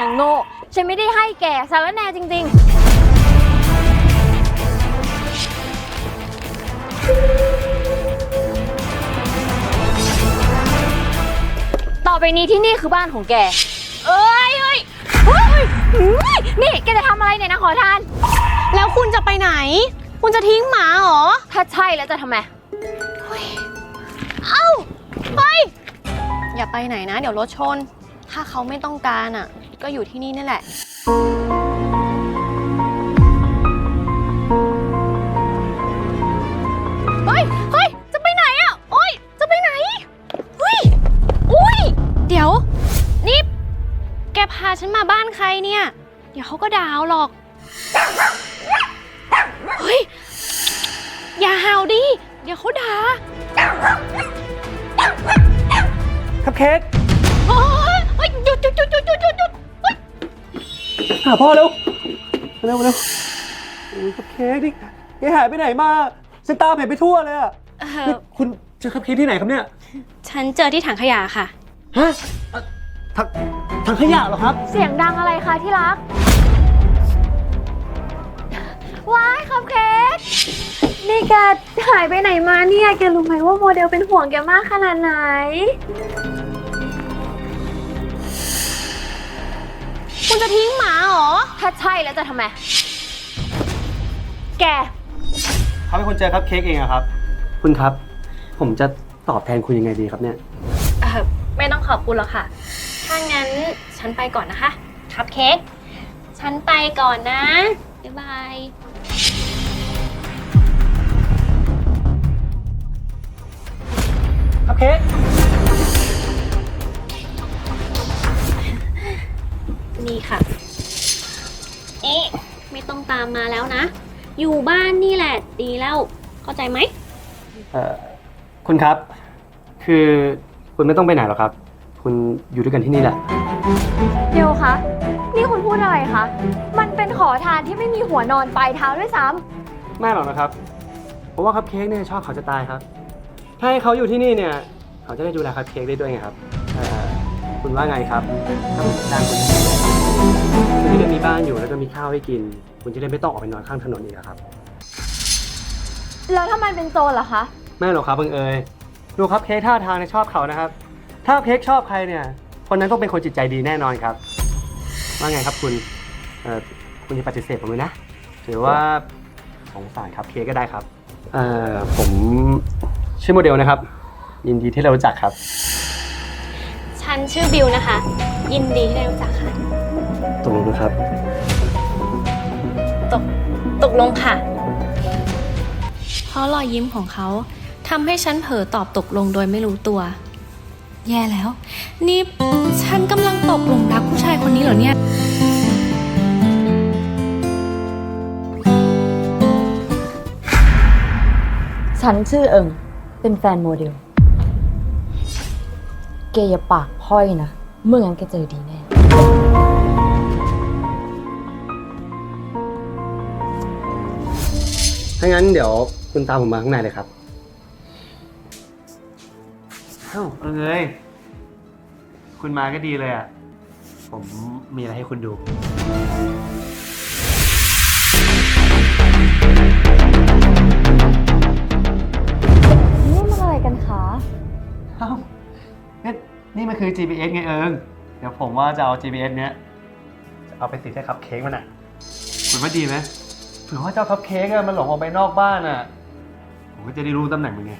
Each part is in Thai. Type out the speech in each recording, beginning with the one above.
นางโง่ฉันไม่ได้ให้แกสารแหน่จริง ๆ ต่อไปนี้ที่นี่คือบ้านของแก เอ้ยเอ้ยเฮ้ยเฮ้ยนี่แกจะทำอะไรเนี่ยนะขอทาน แล้วคุณจะไปไหน คุณจะทิ้งหมาเหรอ ถ้าใช่แล้วจะทำไม เอ้า ไป อย่าไปไหนนะ เดี๋ยวรถชน ถ้าเขาไม่ต้องการอะ ก็อยู่ที่นี่นี่แหละ เฮ้ย เฮ้ย จะไปไหนอะ โอ๊ยจะไปไหนเฮ้ยอุ้ย เดี๋ยว นี่ แกพาฉันมาบ้านใครเนี่ย เดี๋ยวเขาก็ด่าเอาหรอก เฮ้ย อย่าห่าดิ เดี๋ยวเขาด่า คัพเค้ก หาพ่อเร็วเร็วเร็วโอ้ยคัพเค้กนี่แกหายไปไหนมาฉันตามเห็นไปทั่วเลยอะเอ่นี่อคุณเจอคัพเค้กที่ไหนครับเนี่ยฉันเจอที่ถังขยะค่ะ ฮะเอ่อถังถังขยะเหรอครับ เสียงดังอะไรคะที่รัก ว้ายคัพเค้กนี่แกหายไปไหนมาเนี่ย แกรู้ไหมว่าโมเดลเป็นห่วงแกมากขนาดไหน คุณจะทิ้งหมาเหรอ ถ้าใช่แล้วจะทำไม แกเขาเป็นคนเจอคัพเค้กเองอะครับ คุณครับ ผมจะตอบแทนคุณยังไงดีครับเนี่ย เออไม่ต้องขอบคุณหรอกค่ะ ถ้างั้นฉันไปก่อนนะคะ ครับเค้ก ฉันไปก่อนนะ บ๊ายบายคัพเค้ก นี่ค่ะ เอ๊ะ ไม่ต้องตามมาแล้วนะ อยู่บ้านนี่แหละ ดีแล้ว เข้าใจไหม เอ่อคุณครับ คือคุณไม่ต้องไปไหนหรอกครับ คุณอยู่ด้วยกันที่นี่แหละ เดี๋ยวคะนี่คุณพูดอะไรคะ มันเป็นขอทานที่ไม่มีหัวนอนปลายเท้าด้วยซ้ไม่หรอกนะครับ เพราะว่าคัพเค้กเนี่ยชอบเขาจะตายครับ ถ้าให้เขาอยู่ที่นี่เนี่ย เขาจะได้ดูแลคัพเค้กได้ด้วยไงครับเอ่อคุณว่าไงครับถ้าผมจ้างคุณ คุณจะได้มีบ้านอยู่แล้วก็มีข้าวให้กิน คุณจะได้ไม่ต้องออกไปนอนข้างถนนอีกอะครับำแล้วถ้ามันเป็นโจรล่ะคะไม่หรอกครับบังเอยดูครับเค้กท่าทางเนี่ยชอบเขานะครับ ถ้าเค้กชอบใครเนี่ย คนนั้นต้องเป็นคนจิตใจดีแน่นอนครับ ว่าไงครับคุณเอ่อคุณจะปฏิเสธผมไหมนะ หรือว่าสงสารครับเค้กก็ได้ครับเอ่อผมชื่อโมเดลนะครับ ยินดีที่เรารู้จักครับ ฉันชื่อบิวนะคะ ยินดีที่ได้รู้จักค่ะ ตกลงนะครับ ตกตกลงค่ะ เพราะรอยยิ้มของเขาทำให้ฉันเผลอตอบตกลงโดยไม่รู้ตัว แย่แล้ว นี่ฉันกำลังตกหลุมรักผู้ชายคนนี้เหรอเนี่ย ฉันชื่อเอิง เป็นแฟนโมเดล เกอย่าปากพร่อยนะ เมื่องั้นแกเจอดีแน่ ถ้างั้นเดี๋ยวคุณตามผมมาข้างในเลยครับเอ้าเอ้ยคุณมาก็ดีเลยอะ ผมมีอะไรให้คุณดู นี่มันอะไรกันคะ เอ้านี่นี่มันคือ GPS ไงเอิง เดี๋ยวผมว่าจะเอา GPS เนี้ยจะเอาไปติดให้คัพเค้กมันอะ คุณว่าดีไหม เผื่อว่าเจ้าคัพเค้กอะมันหลงออกไปนอกบ้านอะผมก็จะได้รู้ตำแหน่งมันไง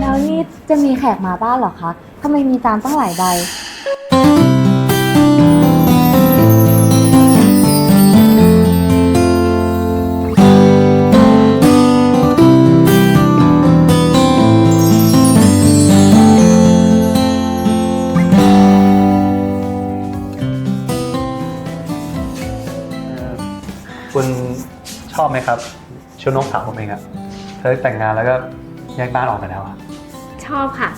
แล้วนี่จะมีแขกมาบ้านเหรอคะทำไมมีจานตั้งหลายใบ ชอบไหมครับชุดน้องสาวผมเองอะเธอแต่งงานแล้วก็แยกบ้านออกไปแล้วอะชอบค่ะ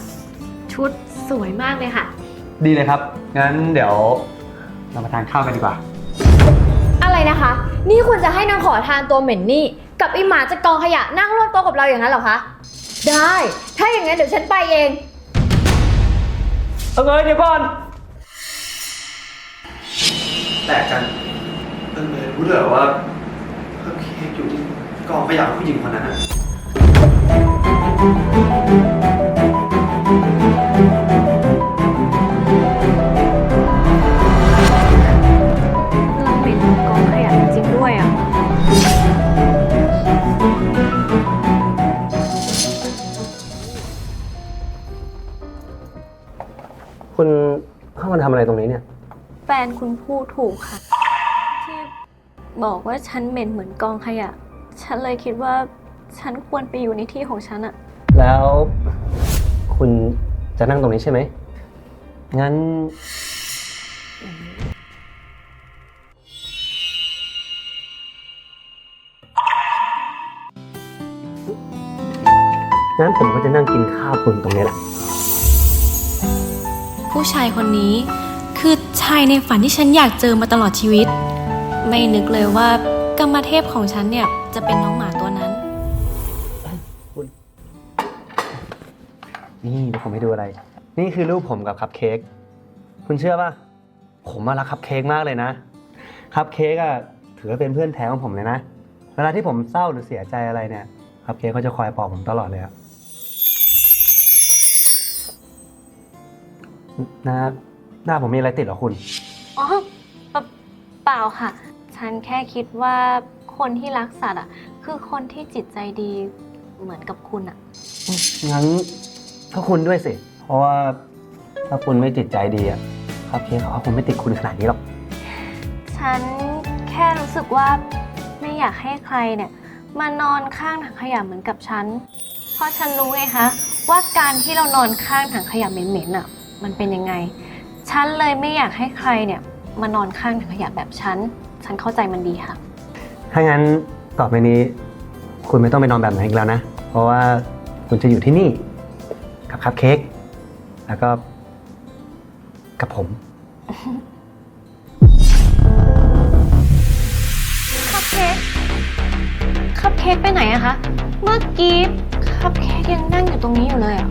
ชุดสวยมากเลยค่ะ ดีเลยครับ งั้นเดี๋ยวเรามาทานข้าวกันดีกว่า อะไรนะคะ นี่คุณจะให้นางขอทานตัวเหม็นนี่ กับไอหมาจะกองขยะนั่งร่วมโต๊ะกับเราอย่างนั้นเหรอคะ ได้ ถ้าอย่างนั้นเดี๋ยวฉันไปเอง เอิงเอยเดี๋ยวก่อนแต่กันเอิงเอยรู้เลยว่าเพิ่งเค้กอยู่ ที่กองขยะผู้หญิงคนนั้นอะเราเป็นกองขยะจริงๆด้วยอะ คุณเข้ามาทำอะไรตรงนี้เนี่ย แฟนคุณพูดถูกค่ะ ที่บอกว่าฉันเหม็นเหมือนกองขยะ ฉันเลยคิดว่าฉันควรไปอยู่ในที่ของฉันอะแล้วคุณจะนั่งตรงนี้ใช่ไหม งั้น งั้นผมก็จะนั่งกินข้าวคุณตรงนี้แหละ ผู้ชายคนนี้คือชายในฝันที่ฉันอยากเจอมาตลอดชีวิต ไม่นึกเลยว่า กรรมเทพของฉันเนี่ย จะเป็นน้องหมาตัวนั้น นี่เดี๋ยวผมให้ดูอะไร นี่คือรูปผมกับคัพเค้ก คุณเชื่อป่ะ ผมมารักคัพเค้กมากเลยนะ คัพเค้กอะถือว่าเป็นเพื่อนแท้ของผมเลยนะ เวลาที่ผมเศร้าหรือเสียใจอะไรเนี่ย คัพเค้กเขาจะคอยปลอบผมตลอดเลยอะหน้าหน้าผมมีอะไรติดเหรอคุณ อ๋อเปล่าเปล่าค่ะ ฉันแค่คิดว่าคนที่รักสัตว์อะ คือคนที่จิตใจดีเหมือนกับคุณอะ งั้นก็คุณด้วยสิ เพราะว่าถ้าคุณไม่จิตใจดีอะคัพเค้กเขาคงไม่ติดคุณขนาดนี้หรอก ฉันแค่รู้สึกว่าไม่อยากให้ใครเนี่ย มานอนข้างถังขยะเหมือนกับฉัน เพราะฉันรู้ไงคะว่าการที่เรานอนข้างถังขยะเหม็นๆอะมันเป็นยังไง ฉันเลยไม่อยากให้ใครเนี่ยมานอนข้างถังขยะแบบฉัน ฉันเข้าใจมันดีค่ะ ถ้างั้นต่อไปนี้ คุณไม่ต้องไปนอนแบบนั้นอีกแล้วนะ เพราะว่าคุณจะอยู่ที่นี่ กับคัพเค้กแล้วก็ กับผม คัพเค้ก คัพเค้กไปไหนอะคะ เมื่อกี้คัพเค้กยังนั่งอยู่ตรงนี้อยู่เลยอะ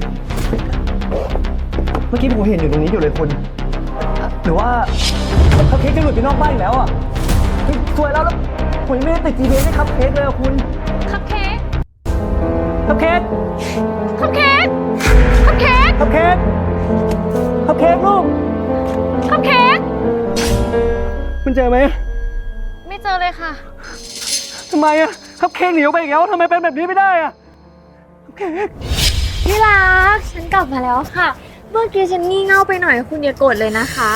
เมื่อกี้ผมเห็นอยู่ตรงนี้อยู่เลยคุณ หรือว่าคัพเค้กจะหลุดไปนอกบ้านอีกแล้วอะเฮ้ย สวยแล้วแล้วผมยังไม่ได้ติด GPS ให้คัพเค้กเลยอะคุณคัพเค้กคัพเค้กคัพเค้กคัพเค้กคัพเค้กคัพเค้กลูกคัพเค้กคุณเจอไหมไม่เจอเลยค่ะทำไมอะคัพเค้กหนีออกไปอีกแล้วทำไมเป็นแบบนี้ไม่ได้อะคัพเค้กพี่รักฉันกลับมาแล้วค่ะ เมื่อกี้ฉันงี่เง่าไปหน่อยคุณอย่าโกรธเลยนะคะ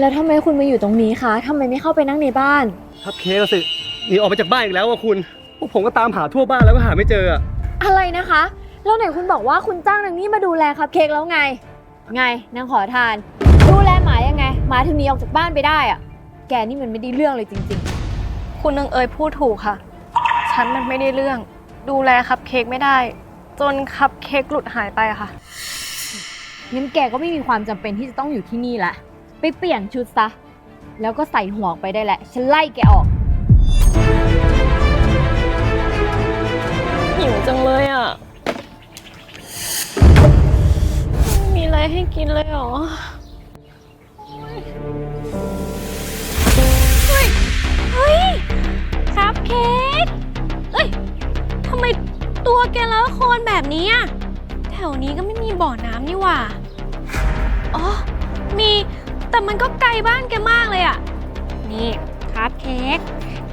แล้วทำไมคุณมาอยู่ตรงนี้คะทำไมไม่เข้าไปนั่งในบ้านคัพเค้กอะสิหนีออกไปจากบ้านอีกแล้วอะคุณพวกผมก็ตามหาทั่วบ้านแล้วก็หาไม่เจออะอะไรนะคะ แล้วไหนคุณบอกว่าคุณจ้างนางนี่มาดูแลคัพเค้กแล้วไง ไงนางขอทาน ดูแลหมายังไงหมาถึงหนีออกจากบ้านไปได้อะแกนี่มันไม่ได้เรื่องเลยจริงคุณนึงเอยพูดถูกค่ะ ฉันมันไม่ได้เรื่อง ดูแลคัพเค้กไม่ได้ จนคัพเค้กหลุดหายไปอะค่ะๆงั้นแกก็ไม่มีความจำเป็นที่จะต้องอยู่ที่นี่ละ ไปเปลี่ยนชุดซะ แล้วก็ใส่หัวออกไปได้แหละ ฉันไล่แกออก หิวจังเลยอะไม่มีอะไรให้กินเลยเหรอ เฮ้ย เฮ้ยครับเค้กเอ้ยทำไมตัวแกเลอะโคลนแบบนี้อะแถวนี้ก็ไม่มีบ่อน้ำนี่หว่า อ๋อ มี แต่มันก็ไกลบ้านแกมากเลยอะนี่ครับเค้ก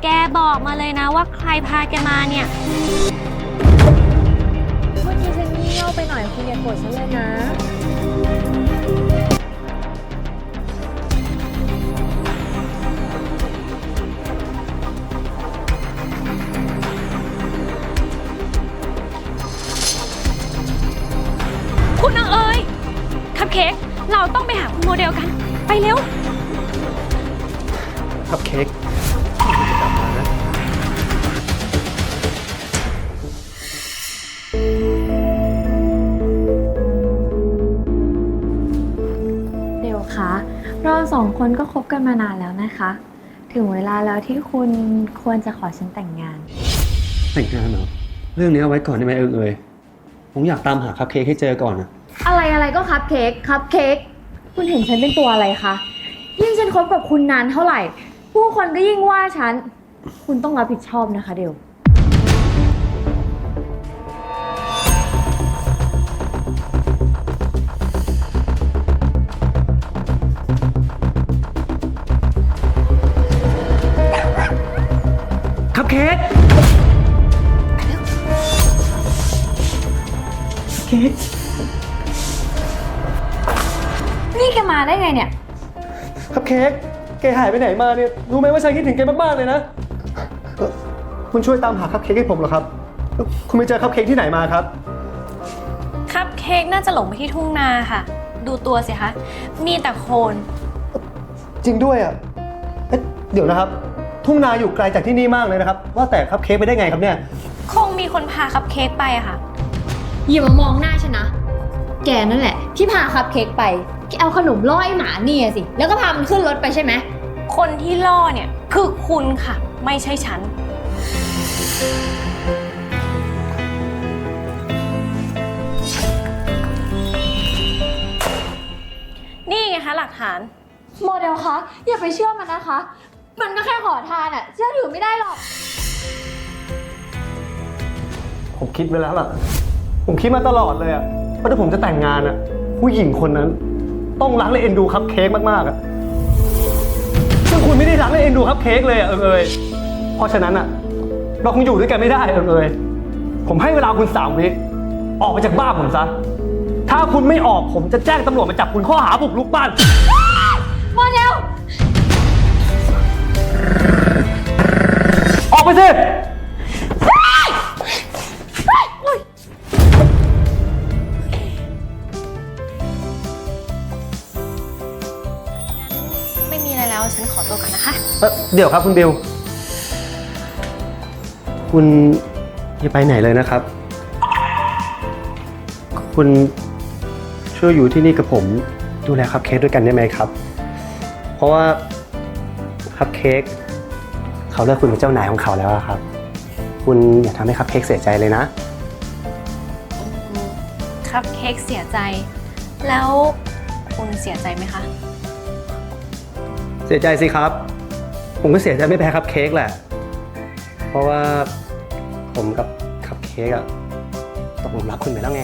แกบอกมาเลยนะว่าใครพาแกมาเนี่ย เมื่อกี้ฉันงี่เง่าไปหน่อยคุณอย่าโกรธฉันเลยนะ คุณนางเอ๋ยคัพเค้กเราต้องไปหาคุณโมเดลกัน ไปเร็ว คัพเค้กเดี๋ยวคะเราสองคนก็คบกันมานานแล้วนะคะ ถึงเวลาแล้วที่คุณควรจะขอฉันแต่งงาน แต่งงานเหรอ เรื่องนี้เอาไว้ก่อนได้ไหมเอิงเอยผมอยากตามหาคัพเค้กให้เจอก่อนอะอะไรอะไรก็คัพเค้กคัพเค้ก คุณเห็นฉันเป็นตัวอะไรคะ ยิ่งฉันคบกับคุณนานเท่าไหร่ ผู้คนก็ยิ่งว่าฉัน คุณต้องรับผิดชอบนะคะเดวคัพเค้กเค้ก มาได้ไงเนี่ย คัพเค้กแกหายไปไหนมาเนี่ยรู้ไหมว่าฉันคิดถึงแกมากๆเลยนะเอ่อคุณช่วยตามหาคัพเค้กให้ผมเหรอครับ คุณไปเจอคัพเค้กที่ไหนมาครับ คัพเค้กน่าจะหลงไปที่ทุ่งนาค่ะ ดูตัวสิคะ มีแต่โคลนจริงด้วยอะเอ๊ะเดี๋ยวนะครับ ทุ่งนาอยู่ไกลจากที่นี่มากเลยนะครับ ว่าแต่คัพเค้กไปได้ไงครับเนี่ย คงมีคนพาคัพเค้กไปอะค่ะ อย่ามามองหน้าฉันนะ แกนั่นแหละ ที่พาคัพเค้กไป แกเอาขนมล่อไอ้หมาเนี่ยสิ แล้วก็พามันขึ้นรถไปใช่ไหม คนที่ล่อเนี่ยคือคุณค่ะ ไม่ใช่ฉัน นี่ไงคะหลักฐาน โมเดลคะ อย่าไปเชื่อมันนะคะ มันก็แค่ขอทานอะเชื่อถือไม่ได้หรอก ผมคิดไว้แล้วล่ะ ผมคิดมาตลอดเลยอะว่าถ้าผมจะแต่งงานอะผู้หญิงคนนั้น ต้องรักและเอ็นดูคัพเค้กมากๆอะซึ่งคุณไม่ได้รักและเอ็นดูคัพเค้กเลยอะเอิงเอยเพราะฉะนั้นอะเราคงอยู่ด้วยกันไม่ได้เอิงเอยผมให้เวลาคุณสามวิออกไปจากบ้านผมซะ ถ้าคุณไม่ออกผมจะแจ้งตำรวจมาจับคุณข้อหาบุกรุกบ้าน โมเดล ออกไปสิ แล้วฉันขอตัวก่อนนะคะ เอ่อเดี๋ยวครับคุณบิว คุณอย่าไปไหนเลยนะครับ คุณช่วยอยู่ที่นี่กับผมดูแลคัพเค้กด้วยกันได้ไหมครับ เพราะว่าคัพเค้กเขาเลือกคุณเป็นเจ้านายของเขาแล้วอะครับ คุณอย่าทำให้คัพเค้กเสียใจเลยนะคัพเค้กเสียใจ แล้วคุณเสียใจไหมคะ เสียใจสิครับ ผมก็เสียใจไม่แพ้คัพเค้กแหละ เพราะว่าผมกับคัพเค้กอะตกหลุมรักคุณไปแล้วไง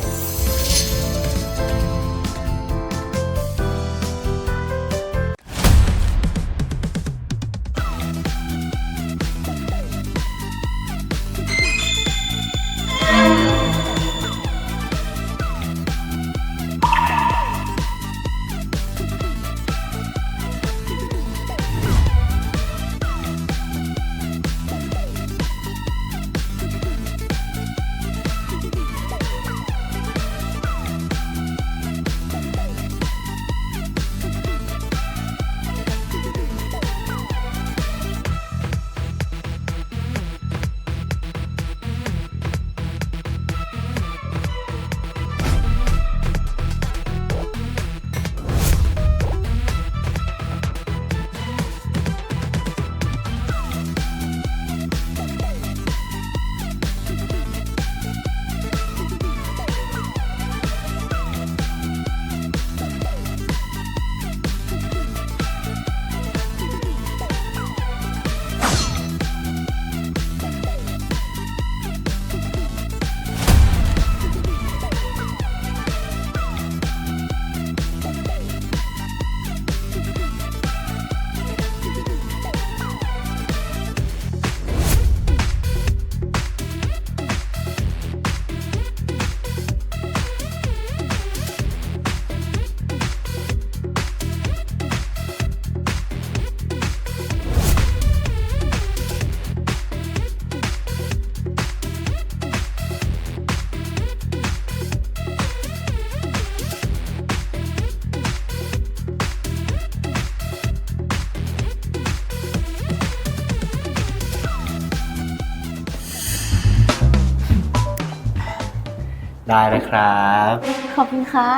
ได้เลยครับ ขอบคุณค่ะ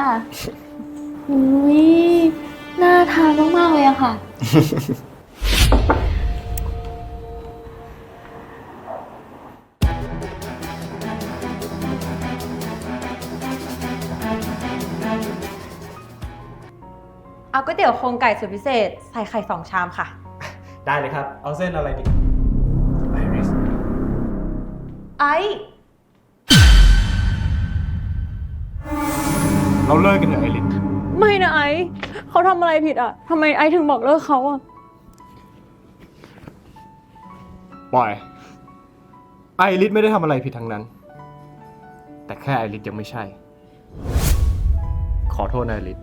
อุ้ยน่าทานมากๆเลยอะค่ะ เอาก๋วยเตี๋ยวโครงไก่สุดพิเศษ ใส่ไข่สองชามค่ะ ได้เลยครับ เอาเส้นอะไรดีไอริสไอ เราเลิกกันเถอะไอริสไม่นะไอซ์เขาทำอะไรผิดอะทำไมไอซ์ถึงบอกเลิกเขาอะ ปล่อย ไอริสไม่ได้ทำอะไรผิดทั้งนั้น แต่แค่ไอริสยังไม่ใช่ ขอโทษนะไอริส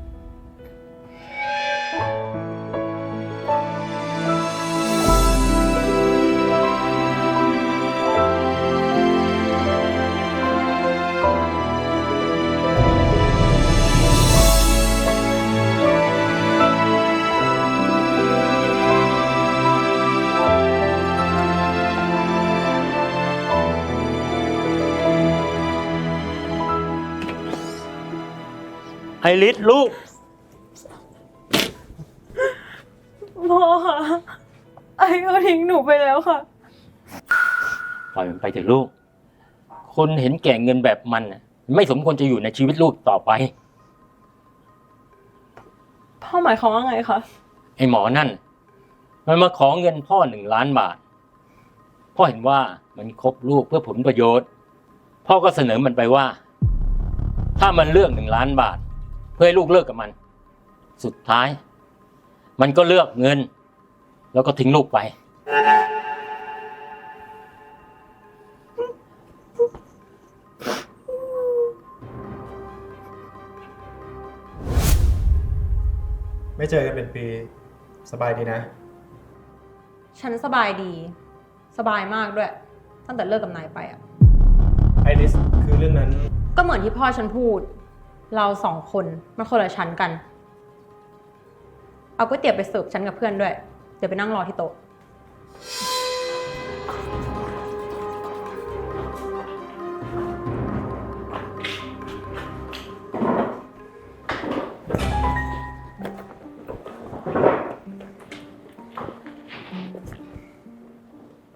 ไอริสลูก พ่อค่ะ ไอซ์เขาทิ้งหนูไปแล้วค่ะ ปล่อยมันไปเถอะลูก คนเห็นแก่เงินแบบมันน่ะไม่สมควรจะอยู่ในชีวิตลูกต่อไป พ่อหมายความว่าไงคะ ไอหมอนั่น มันมาขอเงินพ่อหนึ่งล้านบาท พ่อเห็นว่ามันคบลูกเพื่อผลประโยชน์ พ่อก็เสนอมันไปว่า ถ้ามันเลือกหนึ่งล้านบาท เพื่อให้ลูกเลิกกับมัน สุดท้าย มันก็เลือกเงิน แล้วก็ทิ้งลูกไป ไม่เจอกันเป็นปีสบายดีนะ ฉันสบายดี สบายมากด้วย ตั้งแต่เลิกกับนายไปอะ ไอริส คือเรื่องนั้น ก็เหมือนที่พ่อฉันพูด เราสองคนมันคนละชั้นกัน เอาก๋วยเตี๋ยวไปเสิร์ฟฉันกับเพื่อนด้วย เดี๋ยวไปนั่งรอที่โต๊ะ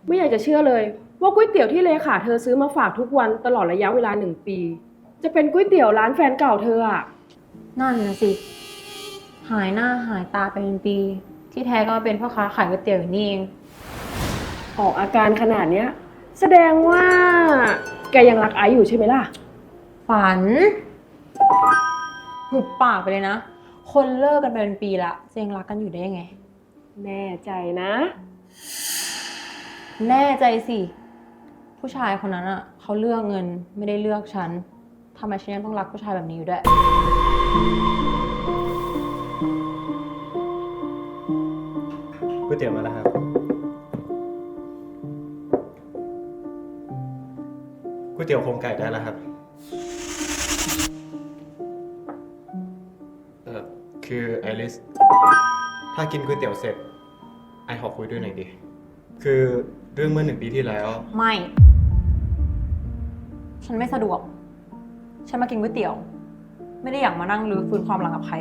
ไม่อยากจะเชื่อเลย ว่าก๋วยเตี๋ยวที่เลขาเธอซื้อมาฝากทุกวันตลอดระยะเวลาหนึ่งปี จะเป็นก๋วยเตี๋ยวร้านแฟนเก่าเธออะนั่นนะสิ หายหน้าหายตาไปเป็นปี ที่แท้ก็เป็นพ่อค้าขายก๋วยเตี๋ยวอยู่นี่เอง ออกอาการขนาดเนี้ย แสดงว่า แกยังรักไอซ์อยู่ใช่ไหมล่ะ ฝันหุบปากไปเลยนะ คนเลิกกันไปเป็นปีละจะยังรักกันอยู่ได้ยังไง แน่ใจนะ แน่ใจสิ ผู้ชายคนนั้นอะ เขาเลือกเงินไม่ได้เลือกฉัน ทำไมฉันยังต้องรักผู้ชายแบบนี้อยู่ด้วย ก๋วยเตี๋ยวมาแล้วครับ ก๋วยเตี๋ยวโครงไก่ได้แล้วครับ เออคือไอริส ถ้ากินก๋วยเตี๋ยวเสร็จ ไอขอคุยด้วยหน่อยดิ คือเรื่องเมื่อหนึ่งปีที่แล้ว ไม่ ฉันไม่สะดวก ฉันมากินก๋วยเตี๋ยว ไม่ได้อยากมานั่งรื้อฟื้นความหลังกับใคร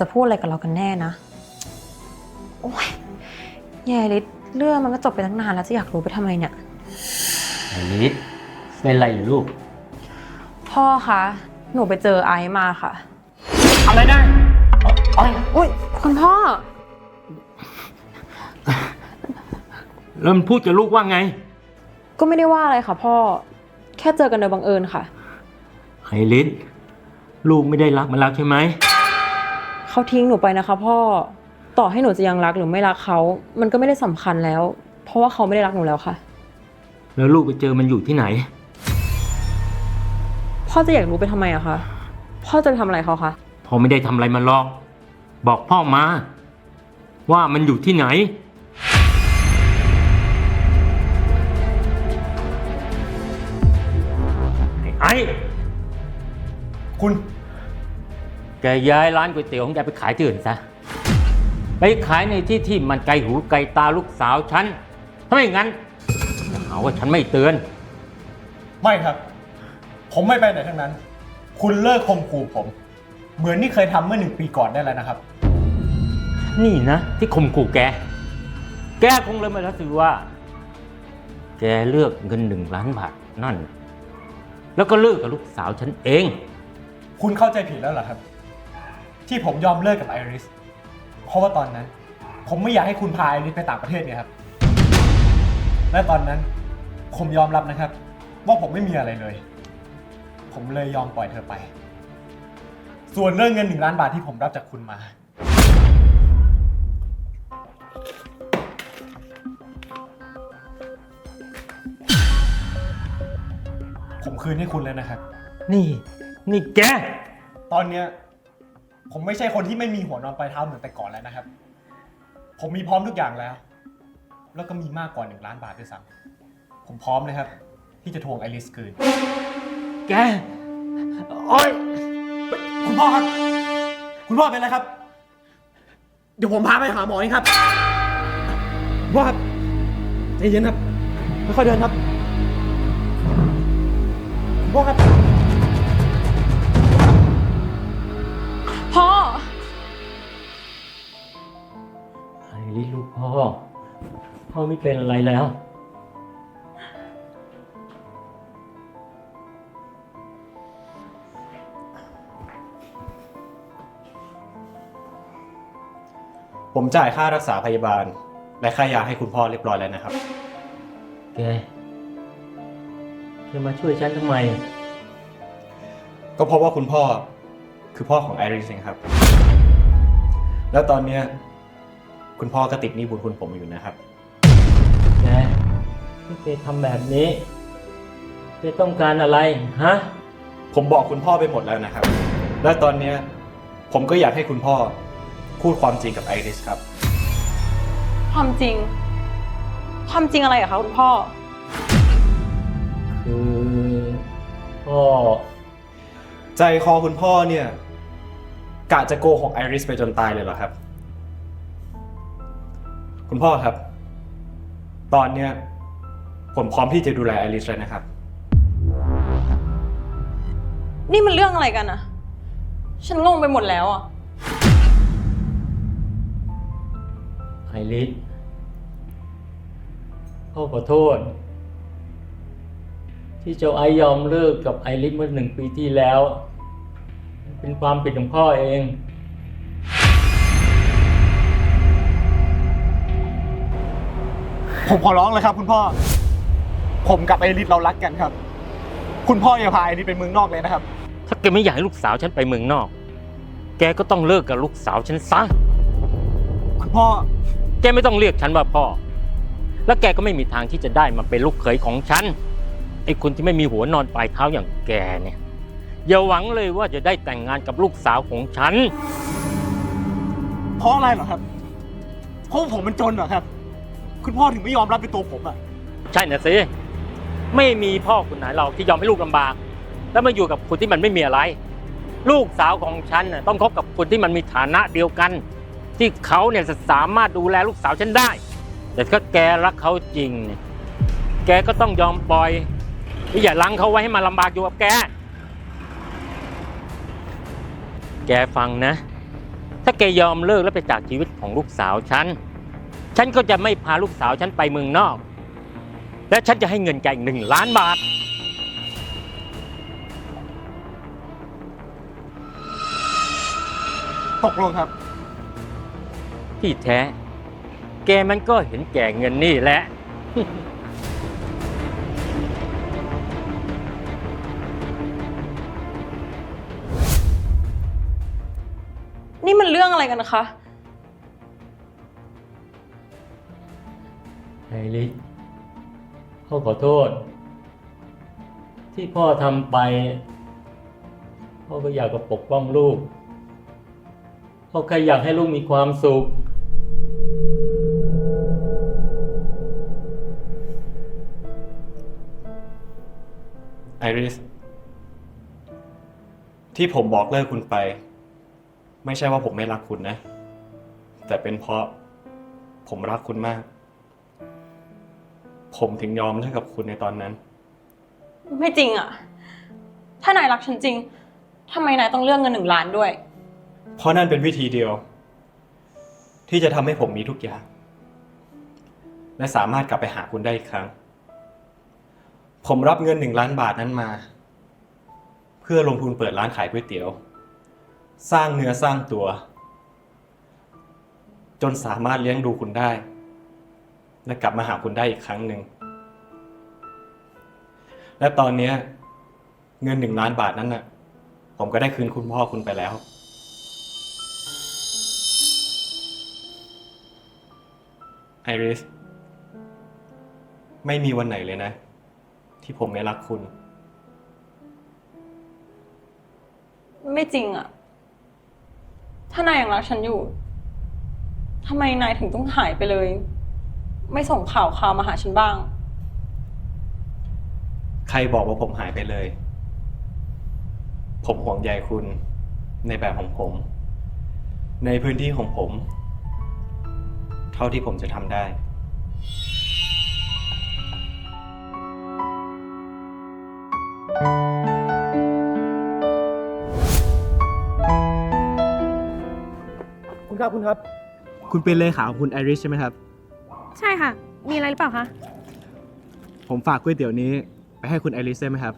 จะพูดอะไรกับเรากันแน่นะ โอ้ยแย่ลิศเรื่องมันก็จบไปตั้งนานแล้วจะอยากรู้ไปทำไมเนี่ย ไอริสเป็นไรอยู่ลูก พ่อคะ หนูไปเจอไอซ์มาค่ะ อะไรนะอ๋ออุ้ยคุณพ่อ แล้วมันพูดกับลูกว่าไง ก็ไม่ได้ว่าอะไรค่ะพ่อ แค่เจอกันโดยบังเอิญค่ะ ไอริสลูกไม่ได้รักมันแล้วใช่ไหม เขาทิ้งหนูไปนะคะ พ่อต่อให้หนูจะยังรักหรือไม่รักเขา มันก็ไม่ได้สำคัญแล้ว เพราะว่าเขาไม่ได้รักหนูแล้วค่ะ แล้วลูกไปเจอมันอยู่ที่ไหน พ่อจะอยากรู้ไปทำไมอะคะพ่อจะไปทำอะไรเขาคะพ่อไม่ได้ทำอะไรมันหรอก บอกพ่อมา ว่ามันอยู่ที่ไหนไอ้คุณ แกย้ายร้านก๋วยเตี๋ยวของแกไปขายที่อื่นซะ ไปขายในที่ที่มันไกลหูไกลตาลูกสาวฉันถ้าไม่งั้นหาว่าฉันไม่เตือน ไม่ครับ ผมไม่ไปไหนทั้งนั้น คุณเลิกข่มขู่ผม เหมือนที่เคยทำเมื่อหนึ่งปีก่อนได้แล้วนะครับ นี่นะ ที่ข่มขู่แก แกคงเลยมาแล้วสิว่า แกเลือกเงินหนึ่งล้านบาทนั่น แล้วก็เลิกกับลูกสาวฉันเอง คุณเข้าใจผิดแล้วเหรอครับ ที่ผมยอมเลิกกับไอริส เพราะว่าตอนนั้น ผมไม่อยากให้คุณพาไอริสไปต่างประเทศเนี่ยครับ และตอนนั้นผมยอมรับนะครับ ว่าผมไม่มีอะไรเลย ผมเลยยอมปล่อยเธอไป ส่วนเรื่องเงินหนึ่งล้านบาทที่ผมรับจากคุณมา ผมคืนให้คุณแล้วนะครับ นี่ นี่แก ตอนเนี้ย ผมไม่ใช่คนที่ไม่มีหัวนอนปลายเท้าเหมือนแต่ก่อนแล้วนะครับ ผมมีพร้อมทุกอย่างแล้ว แล้วก็มีมากกว่าหนึ่งล้านบาทด้วยซ้ำผมพร้อมเลยครับ ที่จะทวงไอริสคืน แก โอ๊ย คุณพ่อครับ คุณพ่อเป็นอะไรครับ เดี๋ยวผมพาไปหาหมอเองครับคุณพ่อครับใจเย็นครับค่อยๆเดินครับคุณพ่อครับ อไม่เป็นอะไรแล้ว ผมจ่ายค่ารักษาพยาบาล และค่ายาให้คุณพ่อเรียบร้อยแล้วนะครับ แก แกมาช่วยฉันทำไม ก็เพราะว่าคุณพ่อคือพ่อของไอริสเองครับ แล้วตอนเนี้ยคุณพ่อก็ติดหนี้บุญคุณผมอยู่นะครับแก ที่แกทำแบบนี้แกต้องการอะไรฮะผมบอกคุณพ่อไปหมดแล้วนะครับ และตอนเนี้ยผมก็อยากให้คุณพ่อพูดความจริงกับไอริสครับ ความจริง ความจริงอะไรอะคะคุณพ่อ คือพ่อใจคอคุณพ่อเนี่ยกะจะโกหกไอริสไปจนตายเลยเหรอครับ คุณพ่อครับ ตอนเนี้ย ผมพร้อมที่จะดูแลไอริสแล้วนะครับ นี่มันเรื่องอะไรกันอะฉันงงไปหมดแล้วอะไอริสพ่อขอโทษ ที่เจ้าไอยอมเลิกกับไอริสเมื่อหนึ่งปีที่แล้ว เป็นความผิดของพ่อเอง ผมขอร้องเลยครับคุณพ่อ ผมกับไอริสเรารักกันครับ คุณพ่ออย่าพาไอริสไปเมืองนอกเลยนะครับ ถ้าแกไม่อยากให้ลูกสาวฉันไปเมืองนอก แกก็ต้องเลิกกับลูกสาวฉันซะ คุณพ่อ แกไม่ต้องเรียกฉันว่าพ่อ แล้วแกก็ไม่มีทางที่จะได้มาเป็นลูกเขยของฉัน ไอ้คนที่ไม่มีหัวนอนปลายเท้าอย่างแกเนี่ย อย่าหวังเลยว่าจะได้แต่งงานกับลูกสาวของฉัน เพราะอะไรเหรอครับเพราะผมมันจนเหรอครับ คุณพ่อถึงไม่ยอมรับเป็นตัวผมอะใช่นะสิ ไม่มีพ่อคนไหนเราที่ยอมให้ลูกลำบาก แล้วมาอยู่กับคนที่มันไม่มีอะไร ลูกสาวของฉันน่ะต้องคบกับคนที่มันมีฐานะเดียวกัน ที่เขาเนี่ยจะสามารถดูแลลูกสาวฉันได้ แต่ถ้าแกรักเขาจริงเนี่ยแกก็ต้องยอมปล่อยที่อย่าลังเขาไว้ให้มาลำบากอยู่กับแก แกฟังนะ ถ้าแกยอมเลิกแล้วไปจากชีวิตของลูกสาวฉัน ฉันก็จะไม่พาลูกสาวฉันไปเมืองนอก และฉันจะให้เงินแกอีกหนึ่งล้านบาท ตกลงครับ ที่แท้ แกมันก็เห็นแก่เงินนี่แหละ นี่มันเรื่องอะไรกันนะคะ ไอริส พ่อขอโทษ ที่พ่อทำไป พ่อก็อยากจะปกป้องลูก พ่อแค่อยากให้ลูกมีความสุข ไอริส ที่ผมบอกเลิกคุณไป ไม่ใช่ว่าผมไม่รักคุณนะ แต่เป็นเพราะผมรักคุณมาก ผมถึงยอมเลิกกับคุณในตอนนั้น ไม่จริงอะถ้านายรักฉันจริงทำไมนายต้องเลือกเงินหนึ่งล้านด้วย เพราะนั่นเป็นวิธีเดียว ที่จะทำให้ผมมีทุกอย่าง และสามารถกลับไปหาคุณได้อีกครั้ง ผมรับเงินหนึ่งล้านบาทนั้นมา เพื่อลงทุนเปิดร้านขายก๋วยเตี๋ยว สร้างเนื้อสร้างตัว จนสามารถเลี้ยงดูคุณได้ และกลับมาหาคุณได้อีกครั้งหนึ่ง และตอนนี้เงินหนึ่งล้านบาทนั้นน่ะ ผมก็ได้คืนคุณพ่อคุณไปแล้ว ไอริส ไม่มีวันไหนเลยนะ ที่ผมไม่รักคุณ ไม่จริงอะถ้านายยังรักฉันอยู่ทำไมนายถึงต้องหายไปเลย ไม่ส่งข่าวข่าวมาหาฉันบ้าง ใครบอกว่าผมหายไปเลย ผมห่วงใยคุณในแบบของผม ในพื้นที่ของผม เท่าที่ผมจะทำได้ คุณครับคุณครับ คุณเป็นเลขาของคุณไอริสใช่ไหมครับ ใช่ค่ะ มีอะไรหรือเปล่าคะ ผมฝากก๋วยเตี๋ยวนี้ ไปให้คุณไอริสได้ไหมครับ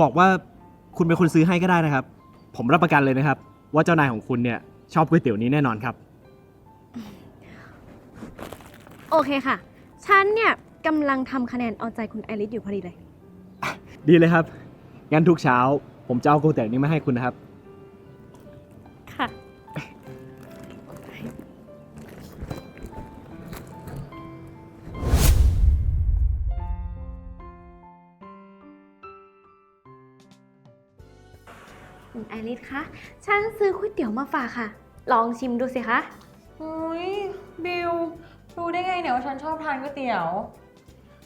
บอกว่าคุณเป็นคนซื้อให้ก็ได้นะครับ ผมรับประกันเลยนะครับ ว่าเจ้านายของคุณเนี่ยชอบก๋วยเตี๋ยวนี้แน่นอนครับ โอเคค่ะ ฉันเนี่ยกำลังทำคะแนนเอาใจคุณไอริสอยู่พอดีเลย ดีเลยครับ งั้นทุกเช้า ผมจะเอาก๋วยเตี๋ยวนี้มาให้คุณนะครับ ค่ะ ไอริสคะฉันซื้อก๋วยเตี๋ยวมาฝากค่ะ ลองชิมดูสิคะอุ้ยบิวรู้ได้ไงเนี่ยว่าฉันชอบทานก๋วยเตี๋ยว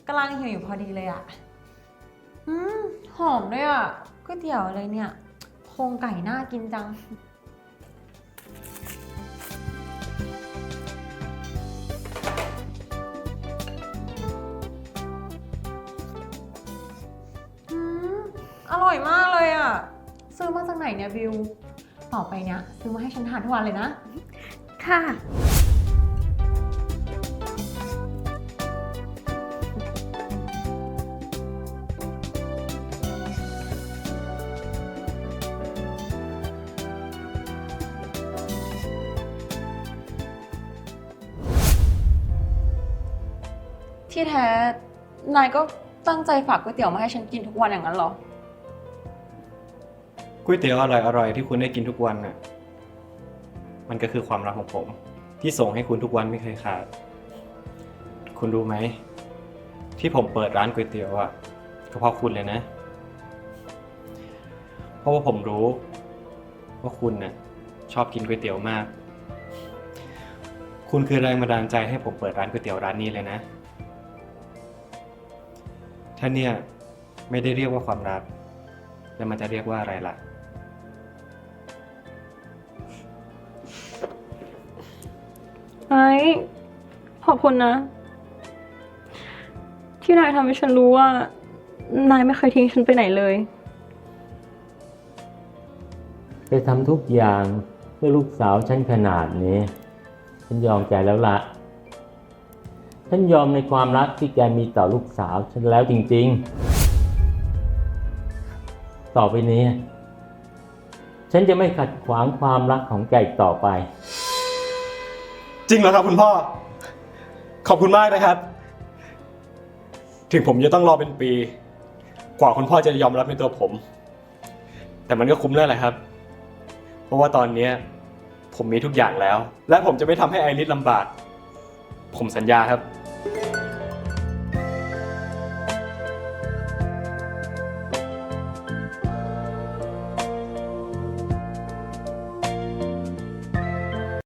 กำลังหิวอยู่พอดีเลยอะอืมหอมด้วยอะก๋วยเตี๋ยวอะไรเนี่ยโครงไก่น่ากินจัง อืมอร่อยมากเลยอะ ซื้อมาจากไหนเนี่ยบิว ต่อไปเนี่ยซื้อมาให้ฉันทานทุกวันเลยนะ ค่ะ ที่แท้ นายก็ตั้งใจฝากก๋วยเตี๋ยวมาให้ฉันกินทุกวันอย่างนั้นเหรอ ก๋วยเตี๋ยวอร่อยๆที่คุณได้กินทุกวันน่ะ มันก็คือความรักของผม ที่ส่งให้คุณทุกวันไม่เคยขาด คุณรู้ไหม ที่ผมเปิดร้านก๋วยเตี๋ยวอะก็เพราะคุณเลยนะ เพราะว่าผมรู้ ว่าคุณน่ะชอบกินก๋วยเตี๋ยวมาก คุณคือแรงบันดาลใจให้ผมเปิดร้านก๋วยเตี๋ยวร้านนี้เลยนะ ถ้าเนี่ยไม่ได้เรียกว่าความรัก แล้วมันจะเรียกว่าอะไรล่ะ ไอ้ขอบคุณนะ ที่นายทำให้ฉันรู้ว่า นายไม่เคยทิ้งฉันไปไหนเลย ไปทำทุกอย่างเพื่อลูกสาวฉันขนาดนี้ ฉันยอมใจแล้วละฉันยอมในความรักที่แกมีต่อลูกสาวฉันแล้วจริง ๆ ต่อไปนี้ ฉันจะไม่ขัดขวางความรักของแกอีกต่อไป จริงเหรอครับคุณพ่อ ขอบคุณมากนะครับ ถึงผมจะต้องรอเป็นปี กว่าคุณพ่อจะยอมรับในตัวผม แต่มันก็คุ้มแล้วแหละครับ เพราะว่าตอนเนี้ยผมมีทุกอย่างแล้ว และผมจะไม่ทำให้ไอริสลำบาก ผมสัญญาครับ